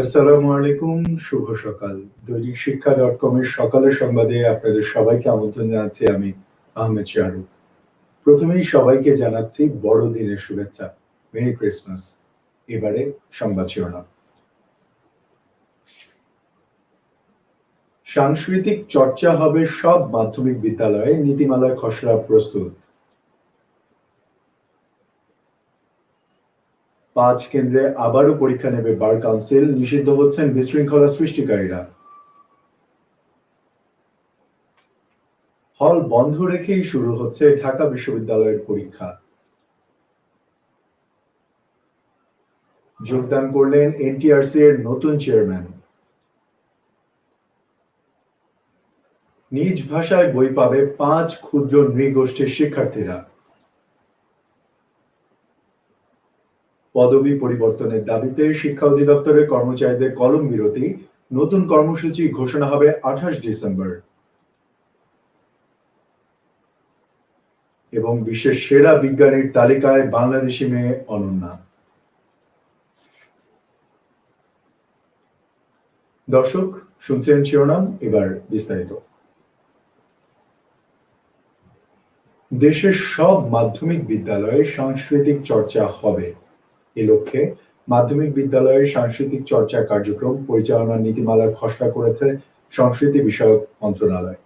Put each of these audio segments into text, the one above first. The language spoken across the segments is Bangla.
আসসালামু আলাইকুম, শুভ সকাল। দৈনিক শিক্ষা ডট কম এর সকালের সংবাদে আপনাদের সবাইকে আমন্ত্রণ জানাচ্ছি আমি আহমেদ শাহরুখ। প্রথমেই সবাইকে জানাচ্ছি বড়দিনের শুভেচ্ছা। Merry Christmas. এবারে সংবাদ শিরোনাম। সাংস্কৃতিক চর্চা হবে সব মাধ্যমিক বিদ্যালয়ে নীতিমালার খসড়া প্রস্তুত। পাঁচ কেন্দ্রে আবারও পরীক্ষা নেবে বার কাউন্সিল, নিষিদ্ধ হচ্ছেন বিশৃঙ্খলা সৃষ্টিকারীরা। হল বন্ধ রেখেই শুরু হচ্ছে ঢাকা বিশ্ববিদ্যালয়ের পরীক্ষা। যোগদান করলেন এনটিআরসি এর নতুন চেয়ারম্যান। নিজ ভাষায় বই পাবে পাঁচ ক্ষুদ্র নৃগোষ্ঠীর শিক্ষার্থীরা। পদবি পরিবর্তনের দাবিতে শিক্ষা অধিদপ্তরের কর্মচারীদের কলম বিরতি। নতুন কর্মসূচি ঘোষণা হবে আঠাশ ডিসেম্বর। এবং বিশ্বের সেরা বিজ্ঞানীর তালিকায় বাংলাদেশি মেয়ে অনন্যা। দর্শক, শুনছেন শিরোনাম, এবার বিস্তারিত। দেশের সব মাধ্যমিক বিদ্যালয়ে সাংস্কৃতিক চর্চা হবে। এ লক্ষ্যে মাধ্যমিক বিদ্যালয়ের সাংস্কৃতিক চর্চা কার্যক্রম পরিচালনার নীতিমালার খসড়া করেছে সংস্কৃতি বিষয়ক মন্ত্রণালয়।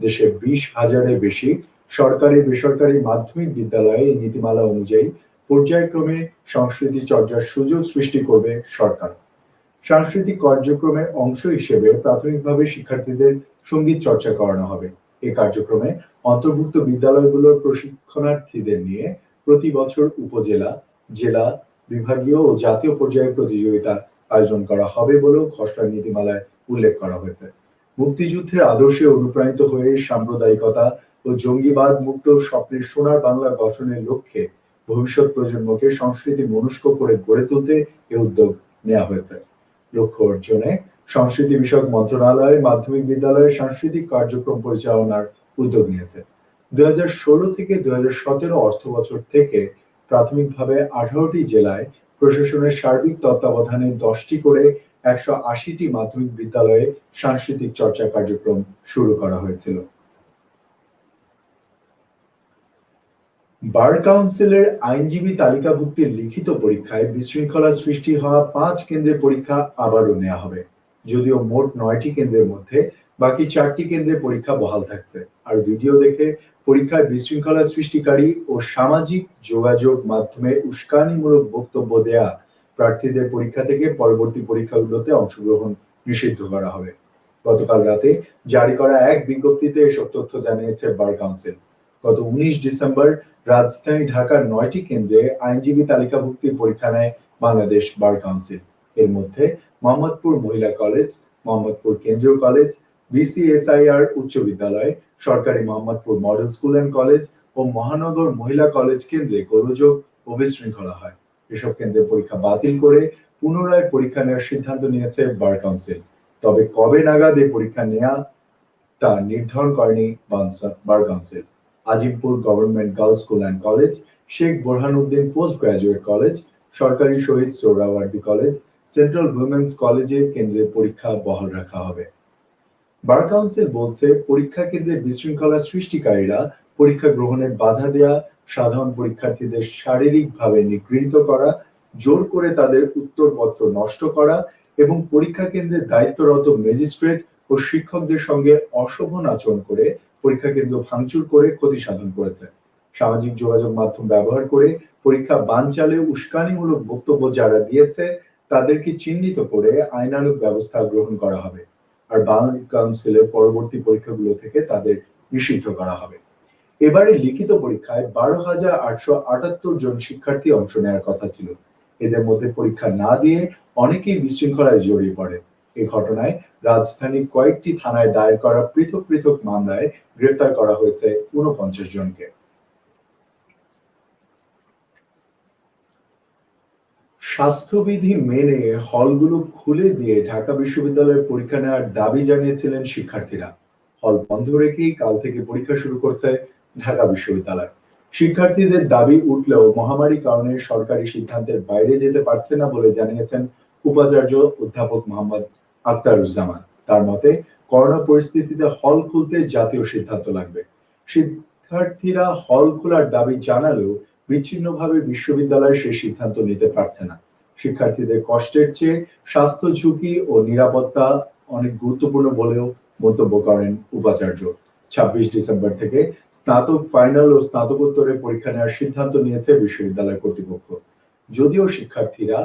দেশে বিশ হাজারের বেশি সরকারি, বেসরকারি মাধ্যমিক বিদ্যালয়ে এই নীতিমালা অনুযায়ী পর্যায়ক্রমে সংস্কৃতি চর্চার সুযোগ সৃষ্টি করবে সরকার। সাংস্কৃতিক কার্যক্রমের অংশ হিসেবে প্রাথমিকভাবে শিক্ষার্থীদের সংগীত চর্চা করানো হবে। এই কার্যক্রমে অন্তর্ভুক্ত বিদ্যালয়গুলোর প্রশিক্ষণার্থীদের নিয়ে প্রতি বছর উপজেলা, জেলা বিভাগীয় ও জাতীয় পর্যায়ে প্রতিযোগিতা আয়োজন করা হবে বলেও খসড়া নীতিমালায় উল্লেখ করা হয়েছে। মুক্তিযুদ্ধের আদর্শে অনুপ্রাণিত হয়ে সাম্প্রদায়িকতা ও জঙ্গিবাদ মুক্ত স্বপ্নের সোনার বাংলা গঠনের লক্ষ্যে ভবিষ্যৎ প্রজন্মকে সংস্কৃতি মনস্ক করে গড়ে তুলতে এ উদ্যোগ নেওয়া হয়েছে। লক্ষ্য অর্জনে সংস্কৃতি বিষয়ক মন্ত্রণালয়, মাধ্যমিক বিদ্যালয়ের সাংস্কৃতিক কার্যক্রম পরিচালনার উদ্যোগ নিয়েছে। দুই হাজার ষোলো থেকে দুই অর্থ বছর থেকে প্রাথমিকভাবে আঠারোটি জেলায় প্রশাসনের সার্বিক তত্ত্বাবধানে দশটি করে একশো আশিটি মাধ্যমিক বিদ্যালয়ে সাংস্কৃতিক চর্চা কার্যক্রম শুরু করা হয়েছিল। বার কাউন্সিলের আইনজীবী তালিকাভুক্তির লিখিত পরীক্ষায় বিশৃঙ্খলা সৃষ্টি হওয়া পাঁচ কেন্দ্রের পরীক্ষা আবারও নেওয়া হবে, যদিও মোট নয়টি কেন্দ্রের মধ্যে বাকি চারটি কেন্দ্রে পরীক্ষা বহাল থাকছে। আর ভিডিও দেখে পরীক্ষায় বিশৃঙ্খলা সৃষ্টিকারী ও সামাজিক যোগাযোগ মাধ্যমে উস্কানিমূলক বক্তব্য দেয়া প্রার্থীদের পরীক্ষা থেকে পরবর্তী পরীক্ষাগুলোতে অংশগ্রহণ নিষিদ্ধ করা হবে। গতকাল রাতে জারি করা এক বিজ্ঞপ্তিতে এসব তথ্য জানিয়েছে বার কাউন্সিল। গত উনিশ ডিসেম্বর রাজধানী ঢাকার নয়টি কেন্দ্রে আইনজীবী তালিকাভুক্তির পরীক্ষা নেয় বাংলাদেশ বার কাউন্সিল। এর মধ্যে মোহাম্মদপুর মহিলা কলেজ, মোহাম্মদপুর কেন্দ্রীয় কলেজ বিসিএসআইআর উচ্চ বিদ্যালয়, সরকারি Mohammadpur model school and college ও মহানগর মহিলা কলেজ কেন্দ্রে গোলযোগ ও বিশৃঙ্খলা হয়। এসব কেন্দ্রে পরীক্ষা বাতিল করে পুনরায় পরীক্ষা নেওয়ার সিদ্ধান্ত নিয়েছে বার কাউন্সিল। তবে কবে নাগাদ এই পরীক্ষা নেওয়া তা নির্ধারণ করেনি bar council. Azimpur government girls school and college, Sheikh Borhanuddin post graduate college, সরকারি Shaheed Suhrawardy college, central women's কলেজে কেন্দ্রে পরীক্ষা বহাল রাখা হবে। বার কাউন্সিল বলছে, পরীক্ষা কেন্দ্রে বিশৃঙ্খলা সৃষ্টিকারীরা পরীক্ষা গ্রহণে বাধা দেয়া, সাধারণ পরীক্ষার্থীদের শারীরিকভাবে নিগৃহীত করা, জোর করে তাদের উত্তরপত্র নষ্ট করা এবং পরীক্ষা কেন্দ্রে দায়িত্বরত ম্যাজিস্ট্রেট ও শিক্ষকদের সঙ্গে অশোভন আচরণ করে পরীক্ষা কেন্দ্র ভাঙচুর করে ক্ষতি সাধন করেছে। সামাজিক যোগাযোগ মাধ্যম ব্যবহার করে পরীক্ষা বানচালে উস্কানিমূলক বক্তব্য যারা দিয়েছে, তাদেরকে চিহ্নিত করে আইনানুক ব্যবস্থা গ্রহণ করা হবে। আর বাংলা কাউন্সিলের পরবর্তী পরীক্ষাগুলো থেকে তাদের নিষিদ্ধ করা হবে। এবারে লিখিত পরীক্ষায় বারো হাজার আটশো আটাত্তর জন শিক্ষার্থী অংশ নেওয়ার কথা ছিল। এদের মধ্যে পরীক্ষা না দিয়ে অনেকেই বিশৃঙ্খলায় জড়িয়ে পড়ে। এ ঘটনায় রাজধানীর কয়েকটি থানায় দায়ের করা পৃথক পৃথক মামলায় গ্রেফতার করা হয়েছে উনপঞ্চাশ জনকে। স্বাস্থ্যবিধি মেনে হলগুলো খুলে দিয়ে ঢাকা বিশ্ববিদ্যালয়ের পরীক্ষা নেওয়ার দাবি জানিয়েছিলেন শিক্ষার্থীরা। হল বন্ধ রেখেই কাল থেকে পরীক্ষা শুরু করছে ঢাকা বিশ্ববিদ্যালয়। শিক্ষার্থীদের দাবি উঠলেও মহামারী কারণে সরকারি সিদ্ধান্তের বাইরে যেতে পারছে না বলে জানিয়েছেন উপাচার্য অধ্যাপক মোহাম্মদ আক্তারুজ্জামান তার মতে, করোনা পরিস্থিতিতে হল খুলতে জাতীয় সিদ্ধান্ত লাগবে। শিক্ষার্থীরা হল খোলার দাবি জানালেও বিচ্ছিন্নভাবে বিশ্ববিদ্যালয় সেই সিদ্ধান্ত নিতে পারছে না। শিক্ষার্থীদের কষ্টের চেয়ে স্বাস্থ্য ঝুঁকি ও নিরাপত্তা অনেক গুরুত্বপূর্ণ বলেও মন্তব্য করেন উপাচার্য। ছাব্বিশ ডিসেম্বর থেকে স্নাতক ফাইনাল ও স্নাতকোত্তরে পরীক্ষা নেওয়ার সিদ্ধান্ত নিয়েছে বিশ্ববিদ্যালয় কর্তৃপক্ষ। যদিও শিক্ষার্থীরা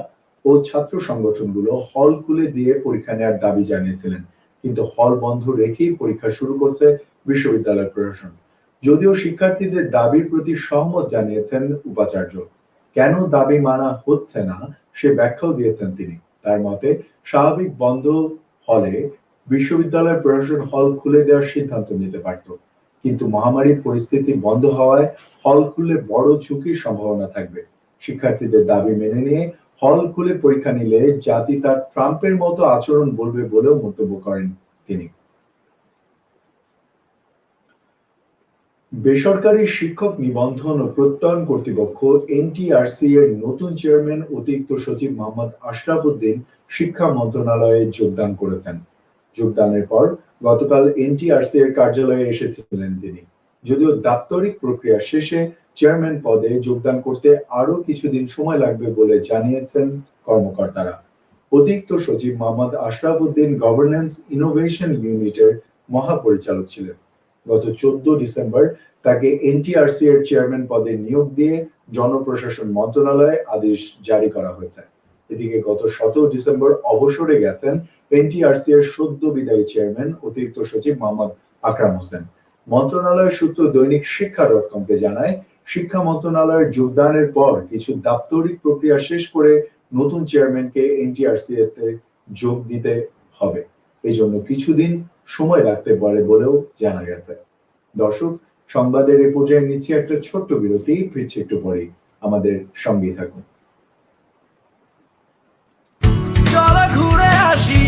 ও ছাত্র সংগঠনগুলো হল খুলে দিয়ে পরীক্ষা নেওয়ার দাবি জানিয়েছিলেন, কিন্তু হল বন্ধ রেখেই পরীক্ষা শুরু করছে বিশ্ববিদ্যালয় প্রশাসন। যদিও শিক্ষার্থীদের দাবির প্রতি সহমত জানিয়েছেন উপাচার্য। কেন দাবি মানা হচ্ছে না, সে ব্যাখ্যাও দিয়েছেন তিনি। তার মতে, স্বাভাবিক বন্ধ হলে বিশ্ববিদ্যালয় প্রশাসন হল খুলে দেওয়ার সিদ্ধান্ত নিতে পারত। কিন্তু মহামারীর পরিস্থিতি বন্ধ হওয়ায় হল খুললে বড় ঝুঁকির সম্ভাবনা থাকবে। শিক্ষার্থীদের দাবি মেনে নিয়ে হল খুলে পরীক্ষা নিলে জাতি তার ট্রাম্পের মতো আচরণ বলবে বলেও মন্তব্য করেন তিনি। বেসরকারি শিক্ষক নিবন্ধন ও প্রত্যয়ন কর্তৃপক্ষ এনটিআরসি এর নতুন চেয়ারম্যান অতিরিক্ত সচিব মোহাম্মদ আশরাফ উদ্দিন শিক্ষা মন্ত্রণালয়ে যোগদান করেছেন। যোগদানের পর গতকাল এনটিআরসি এর কার্যালয়ে এসেছিলেন তিনি। যদিও দাপ্তরিক প্রক্রিয়া শেষে চেয়ারম্যান পদে যোগদান করতে আরও কিছুদিন সময় লাগবে বলে জানিয়েছেন কর্মকর্তারা। অতিরিক্ত সচিব মোহাম্মদ আশরাফ উদ্দিন গভর্নেন্স ইনোভেশন ইউনিটের মহাপরিচালক ছিলেন। গত চোদ্দ ডিসেম্বর তাকে এনটিআরসি এর চেয়ারম্যান পদে নিয়োগ দিয়ে জনপ্রশাসন মন্ত্রণালয়ে আদেশ জারি করা হয়েছে। এদিকে গত সতেরো ডিসেম্বর অবসরে গেছেন এনটিআরসি এর সদ্য বিদায়ী চেয়ারম্যান অতিরিক্ত সচিব মোহাম্মদ আকরাম হোসেন। মন্ত্রণালয়ের সূত্র দৈনিক শিক্ষা ডট কমকে জানায়, শিক্ষা মন্ত্রণালয়ের যোগদানের পর কিছু দাপ্তরিক প্রক্রিয়া শেষ করে নতুন চেয়ারম্যানকে এনটিআরসি এতে যোগ দিতে হবে। এই জন্য কিছুদিন সময় রাখতে পারে বলেও জানা গেছে। দর্শক, সংবাদের এ পর্যায়ে নিচ্ছি একটা ছোট্ট বিরতি, ফিরছে একটু পরেই। আমাদের সঙ্গে থাকুন। চলো ঘুরে আসি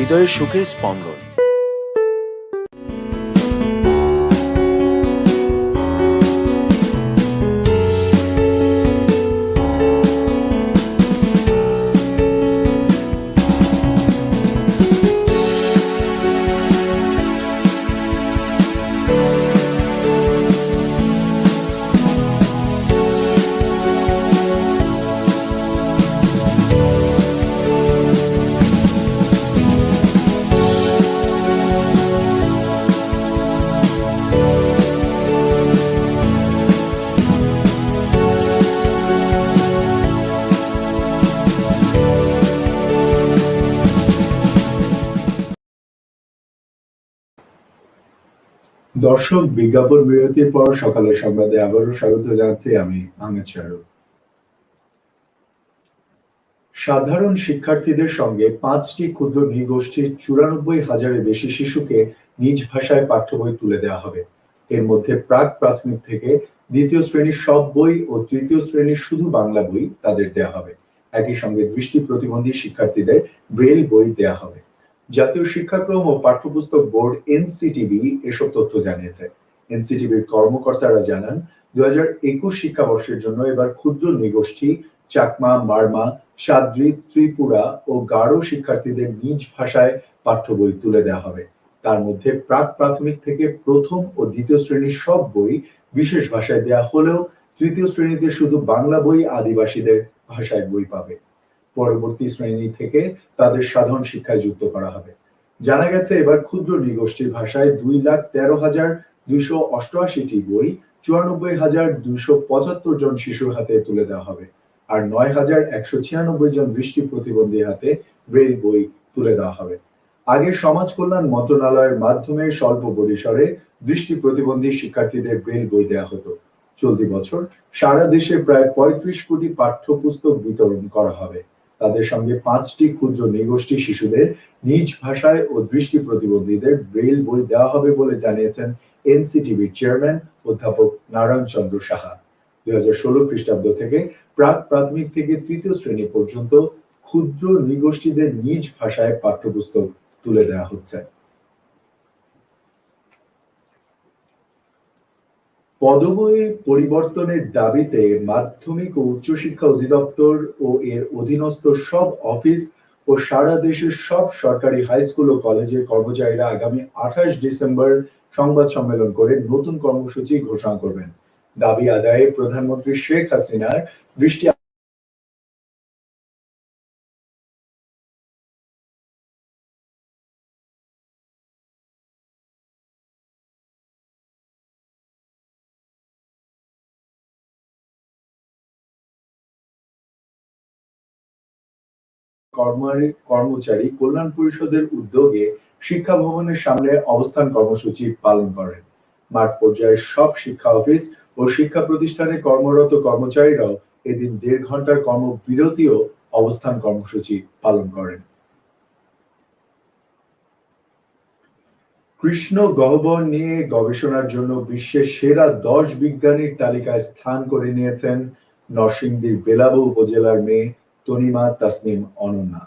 হৃদয়ের সুখের স্পন্দন। দর্শক বিজ্ঞাপন বিরতির পর সকালের সংবাদে আবারও স্বাগত জানাচ্ছি আমি আহমেদ শাহরুখ। সাধারণ শিক্ষার্থীদের সঙ্গে পাঁচটি ক্ষুদ্র নৃগোষ্ঠীর চুরানব্বই হাজারের বেশি শিশুকে নিজ ভাষায় পাঠ্য বই তুলে দেওয়া হবে। এর মধ্যে প্রাক প্রাথমিক থেকে দ্বিতীয় শ্রেণির সব বই ও তৃতীয় শ্রেণির শুধু বাংলা বই তাদের দেওয়া হবে। একই সঙ্গে দৃষ্টি প্রতিবন্ধী শিক্ষার্থীদের ব্রেল বই দেওয়া হবে। জাতীয় শিক্ষাক্রম ও পাঠ্যপুস্তক বোর্ড এনসিটিবি এসব তথ্য জানিয়েছে। এনসিটিভির কর্মকর্তারা জানান দু হাজার একুশ শিক্ষাবর্ষের জন্য এবার ক্ষুদ্র নৃগোষ্ঠী চাকমা, মারমা, সাদ্রি, ত্রিপুরা ও গারো শিক্ষার্থীদের নিজ ভাষায় পাঠ্য বই তুলে দেওয়া হবে। তার মধ্যে প্রাক প্রাথমিক থেকে প্রথম ও দ্বিতীয় শ্রেণির সব বই বিশেষ ভাষায় দেয়া হলেও তৃতীয় শ্রেণীতে শুধু বাংলা বই আদিবাসীদের ভাষায় বই পাবে। পরবর্তী শ্রেণি থেকে তাদের সাধারণ শিক্ষায় যুক্ত করা হবে। জানা গেছে এবার ক্ষুদ্র নৃগোষ্ঠীর ভাষায় দুই লাখ তেরো হাজার দুইশো অষ্টআশিটি বই চুরানব্বই হাজার দুইশো পঁচাত্তর জন শিশুর হাতে তুলে দেওয়া হবে আর নয় হাজার একশো ছিয়ানব্বই জন দৃষ্টি প্রতিবন্ধী হাতে ব্রেল বই তুলে দেওয়া হবে। আগে সমাজ কল্যাণ মন্ত্রণালয়ের মাধ্যমে স্বল্প পরিসরে দৃষ্টি প্রতিবন্ধী শিক্ষার্থীদের ব্রেল বই দেওয়া হতো। চলতি বছর সারা দেশে প্রায় পঁয়ত্রিশ কোটি পাঠ্যপুস্তক বিতরণ করা হবে। তাদের সঙ্গে পাঁচটি ক্ষুদ্র নৃগোষ্ঠী শিশুদের নিজ ভাষায় ও দৃষ্টি প্রতিবন্ধীদের ব্রেল বই দেওয়া হবে বলে জানিয়েছেন এনসিটিভির চেয়ারম্যান অধ্যাপক নারায়ণ চন্দ্র সাহা। দুই হাজার ষোলো খ্রিস্টাব্দ থেকে প্রাক প্রাথমিক থেকে তৃতীয় শ্রেণি পর্যন্ত ক্ষুদ্র নৃগোষ্ঠীদের নিজ ভাষায় পাঠ্যপুস্তক তুলে দেওয়া হচ্ছে। পদবী পরিবর্তনের দাবিতে মাধ্যমিক ও উচ্চশিক্ষা অধিদপ্তর ও এর অধীনস্থ সব অফিস ও সারা দেশের সব সরকারি হাই স্কুল ও কলেজের কর্মচারীরা আগামী আঠাশ ডিসেম্বর সংবাদ সম্মেলন করে নতুন কর্মসূচি ঘোষণা করবেন। দাবি আদায়ে প্রধানমন্ত্রী শেখ হাসিনার দৃষ্টি কর্মচারী কল্যাণ পরিষদের উদ্যোগে শিক্ষা ভবনের সামনে অবস্থান কর্মসূচি পালন করেন। মাঠ পর্যায়ের সব শিক্ষা অফিস ও শিক্ষা প্রতিষ্ঠানে কর্মরত কর্মচারীরাও এদিন দেড় ঘণ্টার কর্মবিরতি ও অবস্থান কর্মসূচি পালন করেন। কৃষ্ণ গহ্বর নিয়ে গবেষণার জন্য বিশ্বের সেরা দশ বিজ্ঞানীর তালিকায় স্থান করে নিয়েছেন নরসিংদীর বেলাবু উপজেলার মেয়ে তনিমা তাসনিম অনন্যা।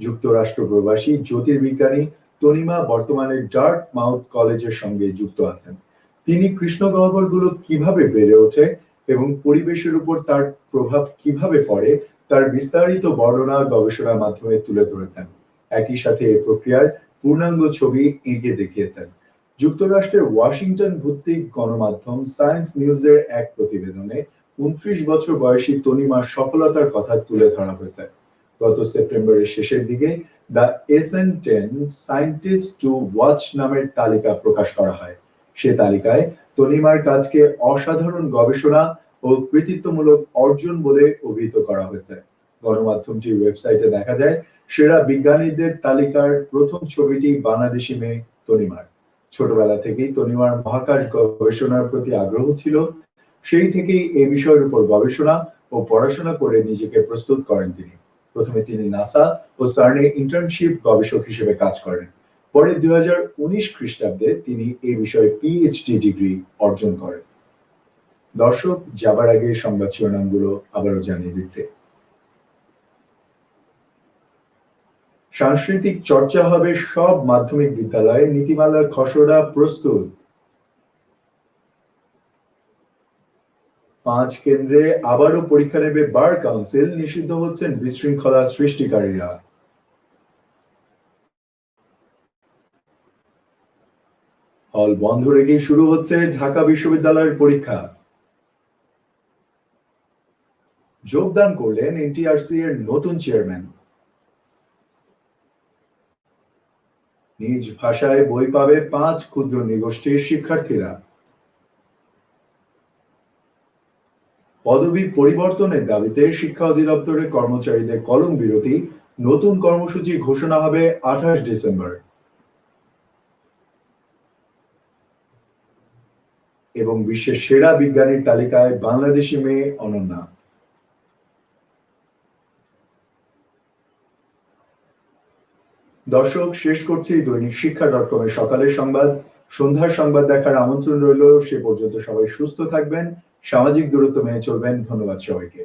যুক্তরাষ্ট্র প্রবাসী, জ্যোতির্বিজ্ঞানী তনিমা বর্তমানে ডার্ট মাউথ কলেজের সঙ্গে যুক্ত আছেন। তিনি কৃষ্ণ গহ্বরগুলো কীভাবে বেড়ে ওঠে এবং পরিবেশের উপর তার প্রভাব কীভাবে পড়ে, তার বিস্তারিত বর্ণনা গবেষণার মাধ্যমে তুলে ধরেছেন। একই সাথে এই প্রক্রিয়ার পূর্ণাঙ্গ ছবি এঁকে দেখিয়েছেন। যুক্তরাষ্ট্রের ওয়াশিংটন ভিত্তিক গণমাধ্যম সায়েন্স নিউজের এক প্রতিবেদনে উনত্রিশ বছর বয়সী তনিমার সফলতার কথা তুলে ধরা হয়েছে। গত সেপ্টেম্বরের শেষের দিকে the SN ten scientist to watch নামের তালিকা প্রকাশ করা হয়। সে তালিকায় তনিমার কাজকে অসাধারণ গবেষণা ও কৃতিত্বমূলক অর্জন বলে অভিহিত করা হয়েছে। গণমাধ্যমটির ওয়েবসাইটে দেখা যায়, সেরা বিজ্ঞানীদের তালিকার প্রথম ছবিটি বাংলাদেশি মেয়ে তনিমার ছোটবেলা থেকেই তনিমার মহাকাশ গবেষণার প্রতি আগ্রহ ছিল সেই থেকেই এই বিষয়ের উপর গবেষণা ও পড়াশোনা করে নিজেকে প্রস্তুত করেন তিনি। প্রথমে তিনি নাসা ও সার্নে ইন্টার্নশিপ গবেষক হিসেবে কাজ করেন। পরে দুই হাজার উনিশ খ্রিস্টাব্দে তিনি এই বিষয়ে পিএইচডি ডিগ্রি অর্জন করেন। দর্শক, যাবার আগে সংবাদ শিরোনামগুলো আবারও জানিয়ে দিচ্ছে। সাংস্কৃতিক চর্চা হবে সব মাধ্যমিক বিদ্যালয়ে, নীতিমালার খসড়া প্রস্তুত। পাঁচ কেন্দ্রে আবারও পরীক্ষা নেবে বার কাউন্সিল, নিষিদ্ধ হচ্ছেন বিশৃঙ্খলা সৃষ্টিকারীরা। হল বন্ধ রেখে শুরু হচ্ছে ঢাকা বিশ্ববিদ্যালয়ের পরীক্ষা। যোগদান করলেন এনটিআরসি এর নতুন চেয়ারম্যান। নিজ ভাষায় বই পাবে পাঁচ ক্ষুদ্র নিগোষ্ঠীর শিক্ষার্থীরা। পদবি পরিবর্তনের দাবিতে শিক্ষা অধিদপ্তরের কর্মচারীদের কলম বিরতি। নতুন কর্মসূচি ঘোষণা হবে আঠাশ ডিসেম্বর। এবং বিশ্বের সেরা বিজ্ঞানীর তালিকায় বাংলাদেশি মেয়ে অনন্যা। দর্শক, শেষ করছি দৈনিক শিক্ষা ডট কম এর সকালের সংবাদ। সন্ধ্যার সংবাদ দেখার আমন্ত্রণ রইল, সে পর্যন্ত সবাই সুস্থ থাকবেন। সামাজিক দূরত্ব মেনে চলবেন। ধন্যবাদ সবাইকে।